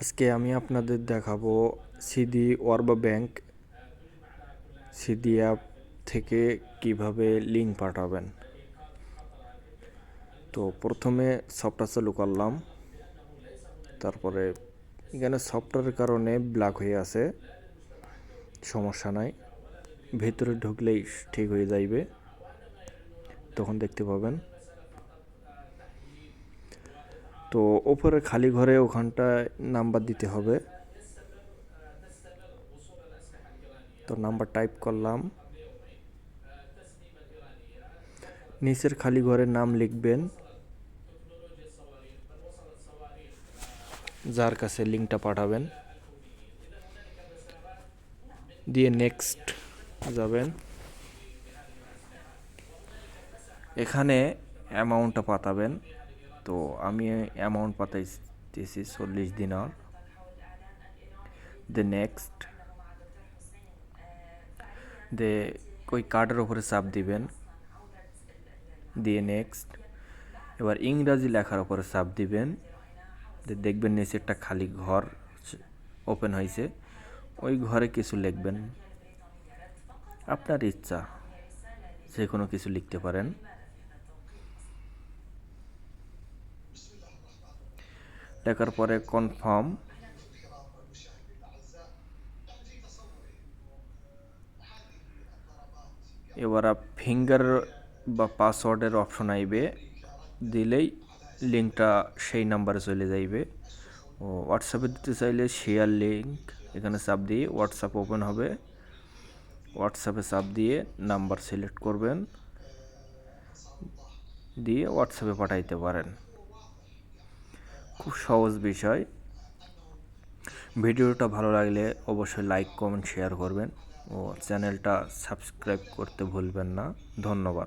আজকে আমি আপনাদের দেখাবো সিডি ওয়ার্বা ব্যাংক, সিডি অ্যাপ থেকে কীভাবে লিঙ্ক পাঠাবেন। তো প্রথমে সফটওয়্যার চালু করলাম। তারপরে এখানে সফটওয়্যারের কারণে ব্ল্যাক হয়ে আছে, সমস্যা নাই। ভেতরে ঢুকলেই ঠিক হয়ে যাইবে। তখন দেখতে পাবেন তো ওপরে খালি ঘরে ওখানটায় নাম্বার দিতে হবে। তো নাম্বার টাইপ করলাম। নিচের খালি ঘরের নাম লিখবেন। যার কাছে লিঙ্কটা পাঠাবেন। দিয়ে নেক্সট যাবেন। এখানে অ্যামাউন্টটা পাতাবেন তো আমি অ্যামাউন্ট পাতাইতেছি চল্লিশ দিনার। দে নেক্সট দে ওই কার্ডের ওপরে চাপ দিবেন। দিয়ে নেক্সট এবার ইংরাজি লেখার ওপরে চাপ দিবেন। দেখবেন নিচে একটা খালি ঘর ওপেন হয়েছে ওই ঘরে কিছু লিখবেন। আপনার ইচ্ছা যে কোনো কিছু লিখতে পারেন। লেখার পরে কনফার্ম এবার ফিঙ্গার বা পাসওয়ার্ডের অপশন আইবে, দিলেই লিঙ্কটা সেই নাম্বারে চলে যাইবে। ও হোয়াটসঅ্যাপে দিতে চাইলে শেয়ার লিঙ্ক এখানে চাপ দিয়ে হোয়াটসঅ্যাপ ওপেন হবে। হোয়াটসঅ্যাপে চাপ দিয়ে নাম্বার সিলেক্ট করবেন। দিয়ে হোয়াটসঅ্যাপে পাঠাইতে পারেন। খুব সহজ বিষয়। ভিডিওটা ভালো লাগলে অবশ্যই লাইক কমেন্ট শেয়ার করবেন। ও চ্যানেলটা সাবস্ক্রাইব করতে ভুলবেন না। ধন্যবাদ।